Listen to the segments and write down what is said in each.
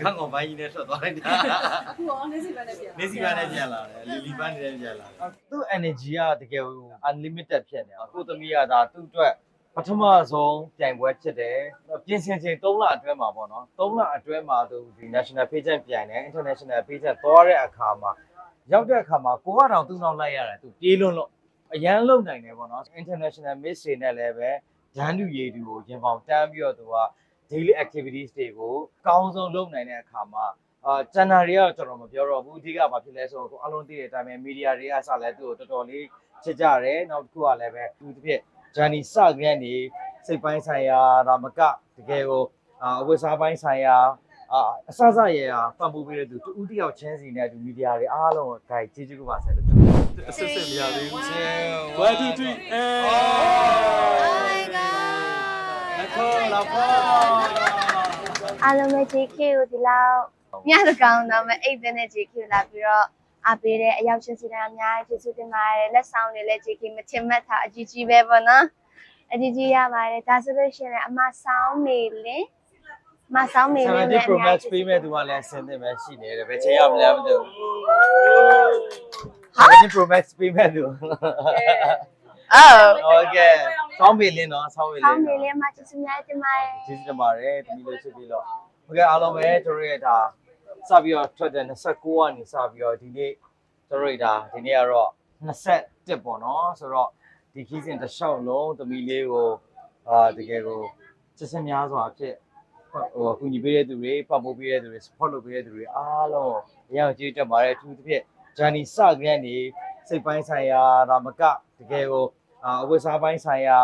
ခန့်ကောင်ပိုင်းကြီးနဲ့ထွက်သွားလိုက်တာအခုရောနေစီပဲနဲ့ပြန်နေစီကလည်းပြန်လာတယ်လီလီပန်းနေလည်းပြန်လာတယ်သူ့ energy ကတကယ်ဟို unlimited ဖြစ်နေတာကိုသမီးကဒါသူ့အတွက်ပထမဆုံးပြိုင်ပွဲဖြစ်တယ်ပြင်ဆင်ချိန်3လအတွင်းမှာပေါ့နော်3လအတွင်းမှာသူဒီ national pageant ပြိုင်တယ် international pageant သွားတဲ့အခါမှာရောက်တဲ့အခါမှာကိုကတော့သူ့နောက်လိုက်ရတယ်သူပြေးလွန်းလို့အရန်လုံနိုင်တယ်ပေါ့နော် international miss တွေနဲ့လည်းပဲဒန်းတူရည်တူကိုရင်ပေါင်တန်းပြီးတော့သူက daily activities တွေကိုအကောင်းဆုံးလုပ်နိုင်တဲ့အခါမှာအာကျန်တာတွေကတော့ကျွန်တော်မပြောတော့ဘူးအဓိကဘာဖြစ်လဲဆိုတော့ကိုအလုံးသိတဲ့အတိုင်းပဲမီဒီယာတွေကစလဲသူ့ကိုတော်တော်လေးချစ်ကြတယ်နောက်တစ်ခုကလည်းပဲသူတစ်ဖြစ် journey စကရန်နေစိတ်ပိုင်းဆိုင်ရာဒါမကတကယ်ကိုအာအဝတ်စားပိုင်းဆိုင်ရာအာအစစရရပံ့ပိုးပေးတဲ့သူတူတယောက်ချင်းစီနဲ့ဒီမီဒီယာတွေအားလုံးကို guide ကျေးဇူးကပါဆက်လို့ပြောတယ်အစစ်စစ်မရသေးဘူး1 1 2 3အဲ လက်ခေါ်လာပါ အားလုံးပဲ JK ကိုဒီလောက်ညတကောင်တော့မအိပ်ပဲနဲ့ JK ကိုလာပြီးတော့အားပေးတဲ့အရောက်ချင်းစီတိုင်းအများကြီးကျေးဇူးတင်ပါတယ်လက်ဆောင်တွေလည်း JK မချင်မှတ်ထားအကြီးကြီးပဲပေါ့နော်အကြီးကြီးရပါတယ်ဒါဆိုလို့ရှိရင်အမဆောင်နေလေမဆောင်နေလေ70 Pro Max ပေးမဲ့သူကလည်းအဆင်သင့်ပဲရှိနေတယ်ပဲချိန်ရမလဲမသိဘူး70 Pro Max ပေးမဲ့သူအော် Okay ဆောင်းပေလင်းတော့ဆောင်းပေလဆောင်င်းနေလေအမကျေးဇူးများတင်ပါတယ်ကျေးဇူးတင်ပါတယ်တမီးလေးချစ်ပြီးတော့ဟုတ်ကဲ့အားလုံးပဲတို့ရဲ့ဒါစပြီးတော့ထွက်တဲ့29ကနေစပြီးတော့ဒီနေ့တို့ရဲ့ဒါဒီနေ့ကတော့21ပေါ့နော်ဆိုတော့ဒီခီးစဉ်တစ်လျှောက်လုံးတမီးလေးကိုအာတကယ်ကိုချစ်စင်များစွာဖြစ်ဟိုအကူညီပေးတဲ့သူတွေပတ်ဖို့ပေးတဲ့သူတွေ support လုပ်ပေးတဲ့သူတွေအားလုံးအရင်ကကျေးဇူးတင်ပါတယ်အထူးသဖြင့် journey စကရန်နေစိတ်ပိုင်းဆိုင်ရာဒါမကတကယ်ကို အာအဝတ်စားပိုင်းဆိုင်ရာ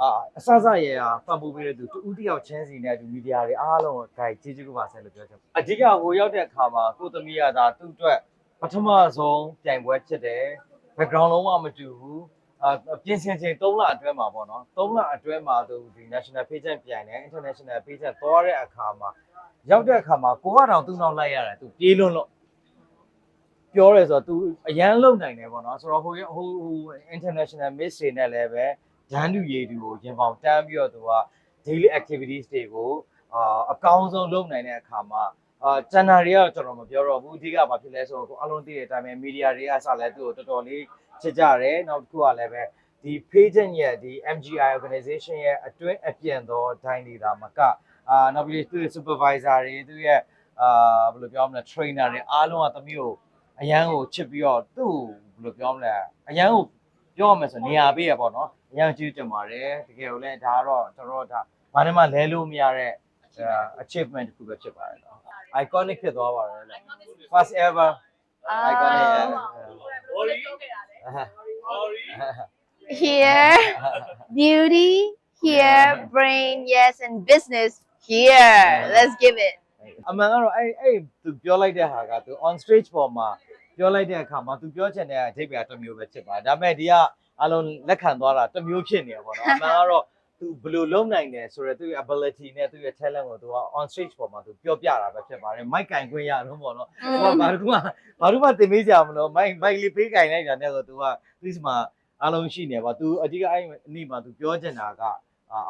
အာအစစရရပံ့ပိုးပေးတဲ့သူတူတယောက်ချင်းစီနဲ့ဒီမီဒီယာတွေအားလုံးကို guide ကျေးဇူးကပါဆက်လို့ပြောချင်ပါတယ်အဓိကဟိုရောက်တဲ့အခါမှာကိုသမီးကဒါသူ့အတွက်ပထမဆုံးပြိုင်ပွဲဖြစ်တယ် background လုံးဝမတူဘူးအာပြင်ဆင်ချိန်3လအတွင်းမှာပေါ့နော်3လအတွင်းမှာသူဒီ national pageant ပြိုင်တယ် international pageant သွားတဲ့အခါမှာရောက်တဲ့အခါမှာကိုကတော့သူ့နောက်လိုက်ရတယ်သူပြေးလွန်းလို့ ပြောရဲဆိုတော့ तू အရန်လုံနိုင်တယ်ပေါ့နော်ဆိုတော့ဟိုဟိုဟို international miss တွေနဲ့လည်းပဲဒန်းတူရည်တူကိုရင်ပေါင်တန်းပြီးတော့ तू က daily activities တွေကိုအာအကောင်းဆုံးလုပ်နိုင်တဲ့အခါမှာအာကျန်တာတွေကတော့ကျွန်တော်မပြောတော့ဘူးအဓိကဘာဖြစ်လဲဆိုတော့ကိုအလုံးသိတဲ့အတိုင်းပဲမီဒီယာတွေကစလဲသူ့ကိုတော်တော်လေးချစ်ကြတယ်နောက်တစ်ခုကလည်းပဲဒီ page ရဲ့ဒီ MGI organization ရဲ့အတွင်းအပြင်သောဒိုင်းတွေဒါမကအာနောက်ပြီးသူ့ရဲ့ supervisor တွေသူ့ရဲ့အာဘယ်လိုပြောမလဲ trainer တွေအားလုံးကသမီးကို အရန်ကိုချစ်ပြီးတော့သူ့ကိုဘယ်လိုပြောမလဲအရန်ကိုပြောရမယ်ဆိုနေရာပေးရပေါ့နော်အရန်ကျေးဇူးတင်ပါတယ်တကယ်ကိုလည်းဒါကတော့ကျွန်တော်တို့ဒါဘာနဲ့မှလဲလို့မရတဲ့ achievement တစ်ခုပဲဖြစ်ပါတယ်နော် iconic ဖြစ်သွားပါတယ်လေ first ever iconic အာဘော်ရီပြောခဲ့တာလေ here beauty here brain yes and business here let's give it အမှန်ကတော့အဲ့အဲ့သူပြောလိုက်တဲ့ဟာကသူ on stage ပေါ်မှာ ပြောလိုက်တဲ့အခါမှာသူပြောချင်တဲ့အဓိပ္ပာယ်တစ်မျိုးပဲဖြစ်ပါတယ်ဒါပေမဲ့ဒီကအလုံးလက်ခံသွားတာတစ်မျိုးဖြစ်နေရပါတော့အမှန်ကတော့သူဘယ်လိုလုပ်နိုင်တယ်ဆိုတော့သူရဲ့ ability နဲ့သူရဲ့ talent ကိုသူက on stage ပေါ်မှာသူပြောပြတာပဲဖြစ်ပါတယ် mic ကင်ခွင့်ရတော့ပေါ့နော်သူကဘာလို့မှဘာလို့မှတင်ပေးကြမလို့ mic mic လေးပေးကင်လိုက်တာနဲ့ဆိုသူကသူ့မှာအားလုံးရှိနေပါသူအဓိကအဲ့အနည်းမှာသူပြောချင်တာက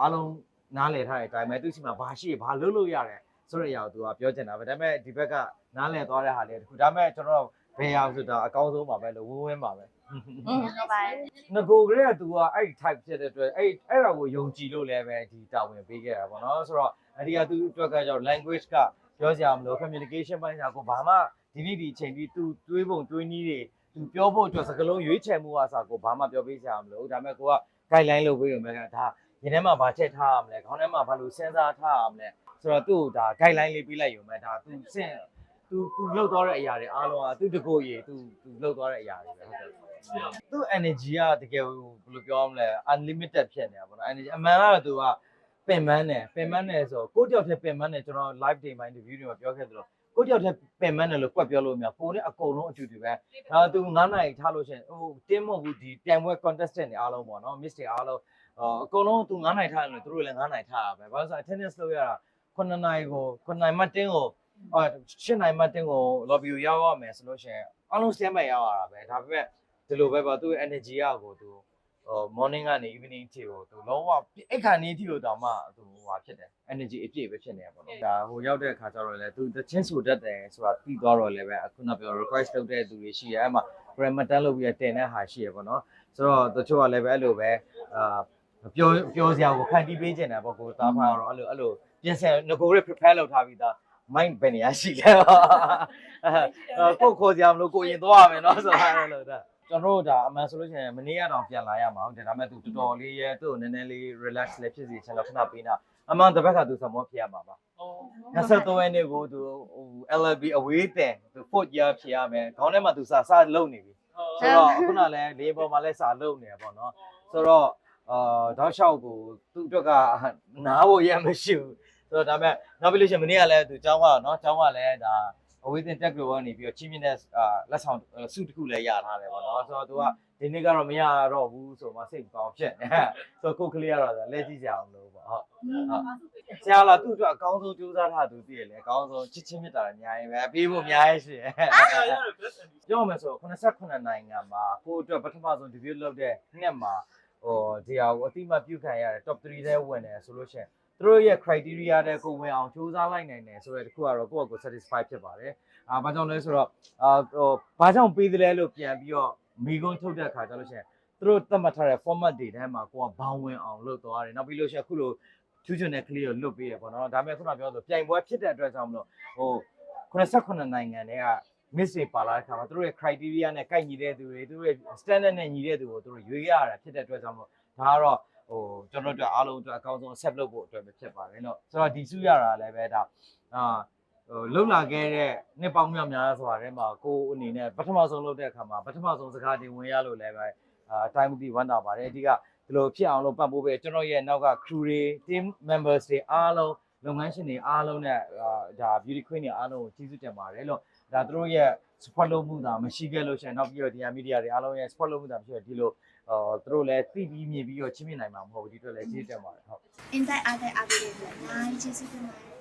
အားလုံးနားလည်ထားတဲ့အတိုင်းပဲသူ့စီမှာဘာရှိဘာလုပ်လို့ရတယ်ဆိုတဲ့အရာကိုသူကပြောချင်တာပဲဒါပေမဲ့ဒီဘက်ကနားလည်သွားတဲ့ဟာလေးတခုဒါပေမဲ့ကျွန်တော် ဘယ်ရောက်ဆိုတာအကောင်းဆုံးပါပဲလို့ဝင်းဝင်းပါပဲ อืมဟုတ်ပါတယ် ငကိုကလေးက तू ကအဲ့ဒီ type ဖြစ်တဲ့အတွက်အဲ့အဲ့ဒါကိုယုံကြည်လို့လည်းပဲဒီတာဝန်ပေးခဲ့တာပေါ့နော်ဆိုတော့အဒီက तू အတွက်ကကြောင့် language ကပြောစရာမလို communication ပိုင်းကကိုဘာမှဒီနေ့ဒီအချိန်ကြီး तू တွေးပုံတွေးနည်းတွေ तू ပြောဖို့အတွက်စကားလုံးရွေးချယ်မှုအစားကိုဘာမှပြောပေးစရာမလိုဒါပေမဲ့ကိုက guideline လုပ်ပေးရုံပဲကဒါရင်ထဲမှာဘာချက်ထားရမလဲခေါင်းထဲမှာဘာလို့စဉ်းစားထားရမလဲဆိုတော့သူ့ကိုဒါ guideline လေးပေးလိုက်ရုံပဲဒါ तू စင် သူသူလှုပ်သွားတဲ့အရာတွေအားလုံးကသူတကိုယ်ရည်သူသူလှုပ်သွားတဲ့အရာတွေပဲဟုတ်တယ်သူ energy ကတကယ်ဟိုဘယ်လိုပြောမလဲ unlimited ဖြစ်နေတာပေါ့နော် energy အမှန်ကတော့သူကပင်ပန်းတယ်ပင်ပန်းတယ်ဆိုကိုတယောက်တည်းပင်ပန်းတယ်ကျွန်တော် live day မှာ interview တွေမှာပြောခဲ့သလိုကိုတယောက်တည်းပင်ပန်းတယ်လို့ကွက်ပြောလို့မရပုံနဲ့အကုန်လုံးအတူတူပဲဒါသူ9နိုင်ထားလို့ရှင်ဟိုတင်းမဟုတ်ဘူးဒီပြိုင်ပွဲ contestant တွေအားလုံးပေါ့နော် miss တွေအားလုံးအကုန်လုံးသူ9နိုင်ထားတယ်လို့သူတို့လည်း9နိုင်ထားတာပဲဘာလို့ဆိုတော့ attendance လုပ်ရတာ9နိုင်ကို9နိုင်မှတင်းကို အော်10နိုင်မှတ်တင်းကို lobby ကိုရောက်ရမယ်ဆိုလို့ရှိရင်အားလုံး stand by ရောက်ရတာပဲဒါပေမဲ့ဒီလိုပဲပါသူ့ရဲ့ energy ကကိုသူဟဟို morning ကနေ evening ထိကိုသူလုံးဝအဲ့ခါနေ့ထိကိုတောင်မှသူဟိုဟာဖြစ်တယ် energy အပြည့်ပဲဖြစ်နေရပါတော့ဒါဟိုရောက်တဲ့အခါကျတော့လေသူတချင်းဆိုတတ်တယ်ဆိုတာပြီးသွားတော့လည်းပဲအခုနပြော request လုပ်တဲ့သူတွေရှိရဲအဲ့မှာ grammar တက်လုပ်ပြီးတော့တင်တဲ့ဟာရှိရပေါ့နော်ဆိုတော့တချို့ကလည်းပဲအဲ့လိုပဲအာပြောပြောစရာကိုဖန်တီးပေးခြင်းတယ်ပေါ့ကိုသားဖာတော့အဲ့လိုအဲ့လိုပြင်ဆင်ငကိုရ prepare လုပ်ထားပြီးသား mind ဘယ်နေရာရှိလဲအဲကိုခေါ်စရာမလို့ကိုရင်သွားရမယ်နော်ဆိုတာအဲ့လိုဒါကျွန်တော်တို့ဒါအမှန်ဆိုလို့ရှိရင်မနေ့ကတော့ပြန်လာရမှာဟုတ်တယ်ဒါပေမဲ့သူတော်တော်လေးရဲ့သူ့ကိုနည်းနည်းလေး relax လေးဖြစ်စီချင်တော့ခဏပေးတာအမှန်တစ်ဘက်ကသူစမောဖြစ်ရမှာပါ23ရက်နေ့ကိုသူဟို LLB အဝေးတင်သူ foot year ဖြစ်ရမယ်ခေါင်းထဲမှာသူစာစာလုံနေပြီဆိုတော့ခုနလည်းလေးပေါ်မှာလည်းစာလုံနေရပေါ့နော်ဆိုတော့အာတောက်လျှောက်ကိုသူ့အတွက်ကနားဖို့ရမရှိဘူး ဆိုတော့ဒါပေမဲ့နောက်ပြီးလို့ရှိရင်မနေ့ကလည်းသူကျောင်းကနော်ကျောင်းကလည်းဒါအဝေးတင်တက်ကလို့ကနေပြီးတော့ချင်းမြင့်တဲ့အာလက်ဆောင်စုတစ်ခုလည်းရထားတယ်ပေါ့နော်ဆိုတော့သူကဒီနေ့ကတော့မရတော့ဘူးဆိုမှစိတ်ကောင်းဖြစ်နေဆိုတော့ကိုကလေးကတော့လက်ကြည့်ကြအောင်လို့ပေါ့ဟုတ်ဆရာလာသူ့အတွက်အကောင်းဆုံးကြိုးစားထားသူသိရလေအကောင်းဆုံးချစ်ချင်းမြတ်တာလည်းအများကြီးပဲပြီးဖို့အများကြီးရှိတယ်ပြောမယ်ဆို89နိုင်ငံမှာကိုယ့်အတွက်ပထမဆုံး debut လုပ်တဲ့နှစ်မှာဟိုဒီဟာကိုအတိမတ်ပြုခံရတဲ့ top 3ထဲဝင်တယ်ဆိုလို့ရှိရင် သူတို့ရဲ့ criteria တဲ့ကိုဝင်အောင်ကြိုးစားလိုက်နိုင်တယ်ဆိုတဲ့တခုကတော့ကိုယ့်အကို satisfy ဖြစ်ပါတယ်အာဘာကြောင့်လဲဆိုတော့အာဟိုဘာကြောင့်ပေးသလဲလို့ပြန်ပြီးတော့မိကုန်းထုတ်တဲ့အခါကျလို့ရှိရင်သူတို့သတ်မှတ်ထားတဲ့ format တွေထဲမှာကိုကဘောင်းဝင်အောင်လုပ်သွားတယ်နောက်ပြီးလို့ရှိရင်အခုလိုချူးချွန်တဲ့ကလေးကိုလွတ်ပေးရပေါ့နော်ဒါပေမဲ့ခုနပြောဆိုပြိုင်ပွဲဖြစ်တဲ့အတွက်ကြောင့်မလို့ဟို89နိုင်ငံတွေက miss တွေပါလာတဲ့ခါမှာသူတို့ရဲ့ criteria နဲ့ကိုက်ညီတဲ့သူတွေသူတို့ရဲ့ standard နဲ့ညီတဲ့သူကိုသူတို့ရွေးရတာဖြစ်တဲ့အတွက်ကြောင့်မလို့ဒါကတော့ ဟိုကျွန်တော်တို့အားလုံးအတွက်အကောင်းဆုံး accept လုပ်ဖို့အတွက်ပဲဖြစ်ပါတယ်လို့ဆိုတော့ဒီစုရတာလည်းပဲဒါအာဟိုလုံလာခဲ့တဲ့နှစ်ပေါင်းများများစွာထဲမှာကိုယ်အနေနဲ့ပထမဆုံးလုပ်တဲ့အခါမှာပထမဆုံးစကားတင်ဝင်ရလို့လည်းပဲအာတိုင်းမသိဝမ်းသာပါတယ်အဓိကဒီလိုဖြစ်အောင်လို့ပတ်ဖို့ပဲကျွန်တော်ရဲ့နောက်က crew တွေ team members တွေအားလုံးလုပ်ငန်းရှင်တွေအားလုံးနဲ့အာဒါ beauty queen တွေအားလုံးကိုကျေးဇူးတင်ပါတယ်လို့ဒါသူတို့ရဲ့ support လုပ်မှုတာမရှိခဲ့လို့ရှိရင်နောက်ပြီးတော့ဒီ media တွေအားလုံးရဲ့ support လုပ်မှုတာမရှိတော့ဒီလိုအာသူတို့လည်းသိပြီးမြင်ပြီးတော့ချင်းမြင်နိုင်မှာမဟုတ်ဘူးဒီအတွက်လည်းကျေးဇူးတင်ပါတယ်ဟုတ် in that other အပေးလို့အများကြီးကျေးဇူးတင်ပါတယ်